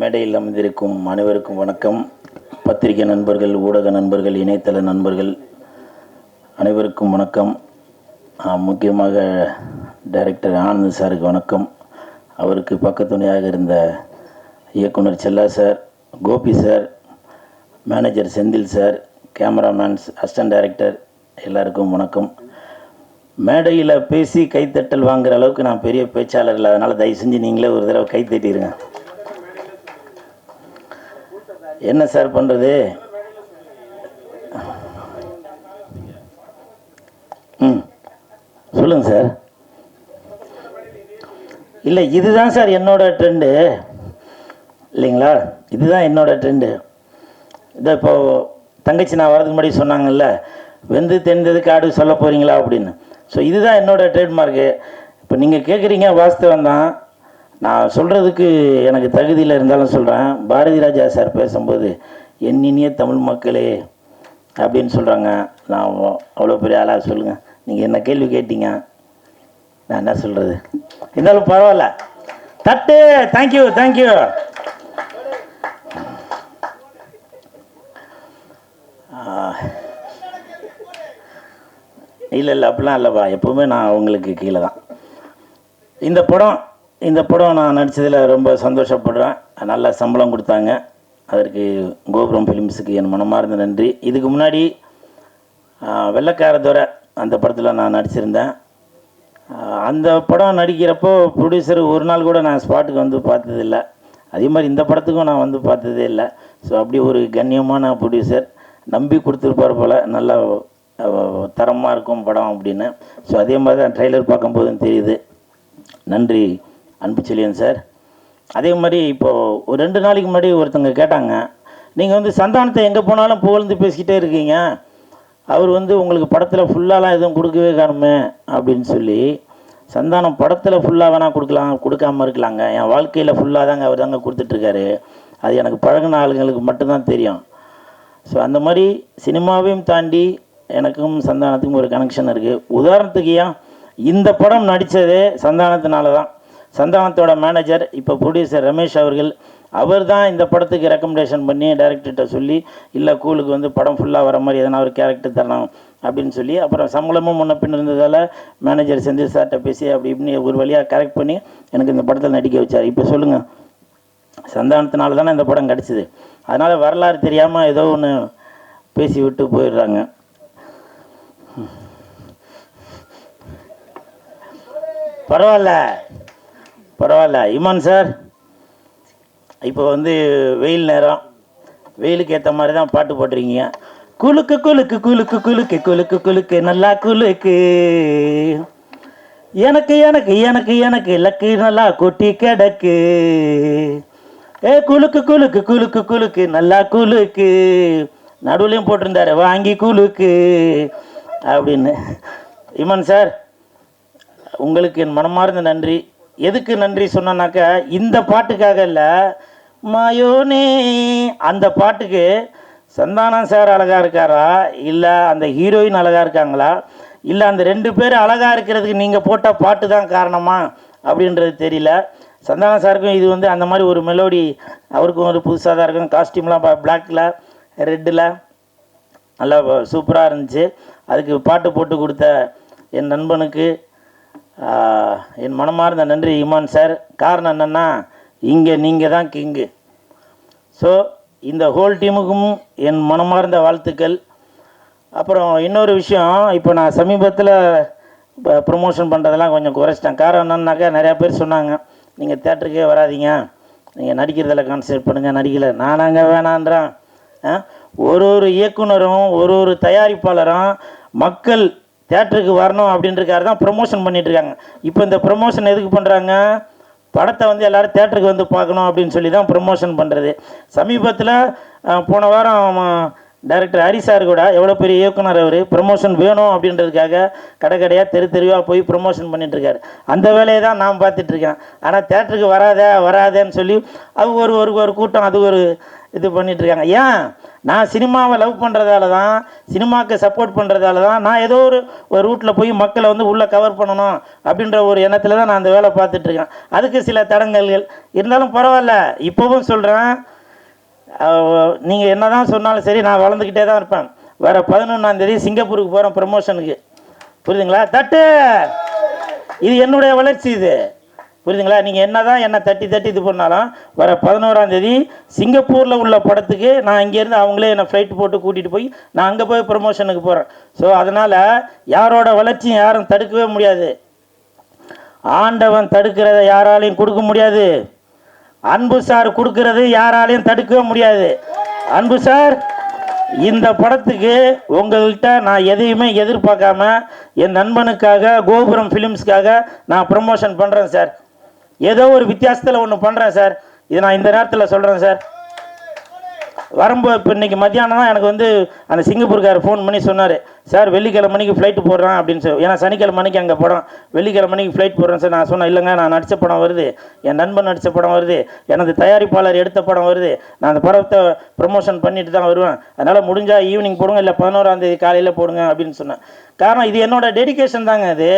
மேடையில் அமைந்திருக்கும் அனைவருக்கும் வணக்கம். பத்திரிகை நண்பர்கள் ஊடக நண்பர்கள் இணையதள நண்பர்கள் அனைவருக்கும் வணக்கம். முக்கியமாக டைரக்டர் ஆனந்த் சாருக்கு வணக்கம். அவருக்கு பக்கத்துணையாக இருந்த இயக்குனர் Chella sir Gopi sir manager Senthil sir cameramen assistant director எல்லாருக்கும் வணக்கம். மேடையில் பேசி கைத்தட்டல் வாங்குற அளவுக்கு நான் பெரிய பேச்சாளர் இல்லை. அதனால் தயவு செஞ்சு நீங்களே ஒரு தடவை கைத்தட்டிடுங்க என்ன சார் பண்ணுறது ம். சொல்லுங்கள் சார். இல்லை இதுதான் சார் என்னோட ட்ரெண்டு. இல்லைங்களா? இதுதான் என்னோட ட்ரெண்டு. இதை இப்போ தங்கச்சி நான் வரதுக்கு முன்னாடி சொன்னாங்கல்ல வெந்து தெரிந்தது காடு சொல்ல போகிறீங்களா அப்படின்னு. ஸோ இதுதான் என்னோட ட்ரேட்மார்க்கு இப்போ நீங்கள் கேட்குறீங்க வாஸ்தவம் தான் நான் சொல்கிறதுக்கு எனக்கு தகுதியில் இருந்தாலும் சொல்கிறேன் பாரதி ராஜா சார் பேசும்போது என்னினிய தமிழ் மக்களே அப்படின்னு சொல்கிறாங்க நான் அவ்வளோ பெரிய ஆளாக சொல்லுங்கள் நீங்கள் என்ன கேள்வி கேட்டீங்க? நான் என்ன சொல்கிறது இருந்தாலும் பரவாயில்ல. தட்டு! தேங்க்யூ தேங்க்யூ இல்லை இல்லை அப்படிலாம் இல்லைப்பா. எப்போவுமே நான் அவங்களுக்கு கீழே தான். இந்த படம் இந்த படம் நான் நடித்ததில் ரொம்ப சந்தோஷப்படுறேன். நல்ல சம்பளம் கொடுத்தாங்க. அதற்கு கோபுரம் ஃபிலிம்ஸுக்கு என் மனமார்ந்த நன்றி. இதுக்கு முன்னாடி ஆ, அந்த படத்தில் நான் நடிச்சிருந்தேன். அந்த படம் நடிக்கிறப்போ ப்ரொடியூசர் ஒரு நாள் கூட நான் ஸ்பாட்டுக்கு வந்து பார்த்ததில்ல. அதே மாதிரி இந்த படத்துக்கும் நான் வந்து பார்த்ததே இல்லை. ஸோ அப்படி ஒரு கண்ணியமான ப்ரொடியூசர் நம்பி கொடுத்துருப்பார் போல் நல்ல தரமாக இருக்கும் படம் அப்படின்னு. ஸோ அதே மாதிரி தான் ட்ரெய்லர் பார்க்கும்போதும் தெரியுது. நன்றி. அன்பு செழியன் சார். அதே மாதிரி இப்போது ஒரு ரெண்டு நாளைக்கு முன்னாடி ஒருத்தங்க கேட்டாங்க நீங்கள் வந்து சந்தானத்தை எங்கே போனாலும் புகழ்ந்து பேசிக்கிட்டே இருக்கீங்க. அவர் வந்து உங்களுக்கு படத்தில் ஃபுல்லாலாம் எதுவும் கொடுக்கவே காணுமே அப்படின்னு சொல்லி சந்தானம் படத்தில் ஃபுல்லாக வேணால் கொடுக்கலாம் கொடுக்காம இருக்கலாங்க. என் வாழ்க்கையில் ஃபுல்லாக தாங்க அவர் தாங்க கொடுத்துட்ருக்காரு. அது எனக்கு பழகின ஆளுங்களுக்கு மட்டும்தான் தெரியும். ஸோ அந்த மாதிரி சினிமாவையும் தாண்டி எனக்கும் சந்தானத்துக்கும் ஒரு கனெக்ஷன் இருக்குது உதாரணத்துக்கு ஏன் இந்த படம் நடித்ததே சந்தானத்தினால தான் சந்தானத்தோட மேனேஜர் இப்போ ப்ரொடியூசர் ரமேஷ் அவர்கள் அவர் தான் இந்த படத்துக்கு ரெக்கமெண்டேஷன் பண்ணி டேரக்டர்கிட்ட சொல்லி இல்லை கூலுக்கு வந்து படம் ஃபுல்லாக வர மாதிரி எதனா ஒரு கேரக்டர் தரணும் அப்படின்னு சொல்லி அப்புறம் சம்பளமும் முன்ன பின் இருந்ததால் மேனேஜர் செந்தில் சார்கிட்ட பேசி அப்படி இப்படின்னு ஒரு வழியாக கரெக்ட் பண்ணி எனக்கு இந்த படத்தில் நடிக்க வச்சார். இப்போ சொல்லுங்கள் சந்தானத்தினால தானே இந்த படம் கிடச்சிது. அதனால் வரலாறு தெரியாமல் ஏதோ ஒன்று பேசி விட்டு போயிடுறாங்க. பரவாயில்ல. பரவாயில்ல. இமான் சார் இப்போ வந்து வெயில் நேரம். வெயிலுக்கு ஏற்ற மாதிரி தான் பாட்டு போட்டிருக்கீங்க. குலுக்கு குலுக்கு குலுக்கு குலுக்கு குலுக்கு குலுக்கு நல்லா குலுக்கு. எனக்கு எனக்கு எனக்கு எனக்கு லக்கு நல்லா கொட்டி கிடக்கு. ஏ குலுக்கு குலுக்கு குலுக்கு குலுக்கு நல்லா குலுக்கு. நடுவுலையும் போட்டிருந்தாரு வாங்கி குலுக்கு. அப்படின்னு. இமன் சார் உங்களுக்கு என் மனமார்ந்த நன்றி. எதுக்கு நன்றி சொன்னேன்னாக்கா இந்த பாட்டுக்காக இல்லை மாயோனே அந்த பாட்டுக்கு சந்தானம் சார் அழகாக இருக்காரா? இல்லை அந்த ஹீரோயின் அழகாக இருக்காங்களா? இல்லை அந்த ரெண்டு பேரும் அழகாக இருக்கிறதுக்கு நீங்கள் போட்ட பாட்டு தான் காரணமா? அப்படின்றது தெரியல. சந்தானம் சாருக்கும் இது வந்து அந்த மாதிரி ஒரு மெலோடி அவருக்கும் ஒரு புதுசாக தான் இருக்கும். காஸ்டியூம்லாம் பிளாக்கில் ரெட்டில் நல்லா சூப்பராக இருந்துச்சு. அதுக்கு பாட்டு போட்டு கொடுத்த என் நண்பனுக்கு என் மனமார்ந்த நன்றி இமான் சார். காரணம் என்னென்னா இங்கே நீங்கள் தான் கிங்கு. ஸோ இந்த ஹோல் டீமுக்கும் என் மனமார்ந்த வாழ்த்துக்கள். அப்புறம் இன்னொரு விஷயம் இப்போ நான் சமீபத்தில் ப்ரொமோஷன் பண்ணுறதெல்லாம் கொஞ்சம் குறைச்சிட்டேன். காரணம் என்னன்னாக்கா நிறையா பேர் சொன்னாங்க நீங்கள் தேட்டருக்கே வராதீங்க. நீங்கள் நடிக்கிறதில் கான்சன்ட்ரேட் பண்ணுங்கள் நடிக்கலை. நானாங்க வேணான்றேன். ஒரு ஒரு இயக்குனரும் ஒரு ஒரு தயாரிப்பாளரும் மக்கள் தேட்டருக்கு வரணும் அப்படின்றக்காரு தான் ப்ரொமோஷன் பண்ணிகிட்ருக்காங்க இப்போ இந்த ப்ரொமோஷன் எதுக்கு பண்ணுறாங்க படத்தை வந்து எல்லோரும் தேட்டருக்கு வந்து பார்க்கணும் அப்படின்னு சொல்லி தான் ப்ரொமோஷன் பண்ணுறது சமீபத்தில் போன வாரம் டைரக்டர் ஹரி சார் கூட எவ்வளோ பெரிய இயக்குனர் அவர் ப்ரொமோஷன் வேணும் அப்படின்றதுக்காக கடை கடையாக தெரு தெருவாக போய் ப்ரொமோஷன் பண்ணிட்டுருக்காரு அந்த வேலையை தான் நான் பார்த்துட்ருக்கேன் ஆனால் தேட்டருக்கு வராத வராதேன்னு சொல்லி அது ஒரு ஒரு ஒரு கூட்டம் அது ஒரு இது பண்ணிகிட்ருக்காங்க ஏன்? நான் சினிமாவை லவ் பண்ணுறதால தான் சினிமாவுக்கு சப்போர்ட் பண்ணுறதால தான் நான் ஏதோ ஒரு ஒரு ரூட்டில் போய் மக்களை வந்து உள்ளே கவர் பண்ணணும் அப்படின்ற ஒரு எண்ணத்தில் தான் நான் அந்த வேலை பார்த்துட்ருக்கேன் அதுக்கு சில தடங்கல்கள். இருந்தாலும் பரவாயில்ல. இப்போவும் சொல்கிறேன் நீங்கள் என்ன தான் சொன்னாலும் சரி நான் வளர்ந்துக்கிட்டே தான் இருப்பேன். வர பதினொன்றாந்தேதி சிங்கப்பூருக்கு போகிறேன் ப்ரமோஷனுக்கு புரியுதுங்களா? தட்டு! இது என்னுடைய வளர்ச்சி இது. புரியுதுங்களா? நீங்கள் என்ன தான் என்னை தட்டி தட்டி இது பண்ணாலும் வர பதினோராம் தேதி சிங்கப்பூரில் உள்ள படத்துக்கு நான் இங்கேருந்து அவங்களே என்னை ஃப்ளைட் போட்டு கூட்டிகிட்டு போய் நான் அங்கே போய் ப்ரமோஷனுக்கு போகிறேன் ஸோ அதனால் யாரோட வளர்ச்சியும் யாரும் தடுக்கவே முடியாது. ஆண்டவன் தடுக்கிறத யாராலையும் கொடுக்க முடியாது. அன்பு சார் கொடுக்கறது யாராலையும் தடுக்கவே முடியாது. அன்பு சார் இந்த படத்துக்கு உங்கள்கிட்ட நான் எதையுமே எதிர்பார்க்காம என் நண்பனுக்காக கோபுரம் ஃபிலிம்ஸ்க்காக நான் ப்ரமோஷன் பண்ணுறேன் சார். ஏதோ ஒரு வித்தியாசத்தில் ஒன்று பண்ணுறேன் சார். இது நான் இந்த நேரத்தில் சொல்கிறேன் சார். வரும்போது இப்போ இன்றைக்கி மத்தியானம் தான் எனக்கு வந்து அந்த சிங்கப்பூர்கார் ஃபோன் பண்ணி சொன்னார். சார் வெள்ளிக்கிழமை மணிக்கு ஃப்ளைட்டு போடுறேன் அப்படின்னு சொல்லி ஏன்னா சனிக்கிழமை மணிக்கு அங்கே படம் வெள்ளிக்கிழமை மணிக்கு ஃப்ளைட் போடுறேன் சார் நான் சொன்னேன் இல்லைங்க நான் நடித்த படம் வருது. என் நண்பன் நடித்த படம் வருது. எனது தயாரிப்பாளர் எடுத்த படம் வருது. நான் அந்த படத்தை ப்ரமோஷன் பண்ணிட்டு தான் வருவேன். அதனால் முடிஞ்சால் ஈவினிங் போடுங்க இல்லை பதினோராந்தேதி காலையில் போடுங்க அப்படின்னு சொன்னேன். காரணம் இது என்னோட டெடிக்கேஷன் தாங்க அது.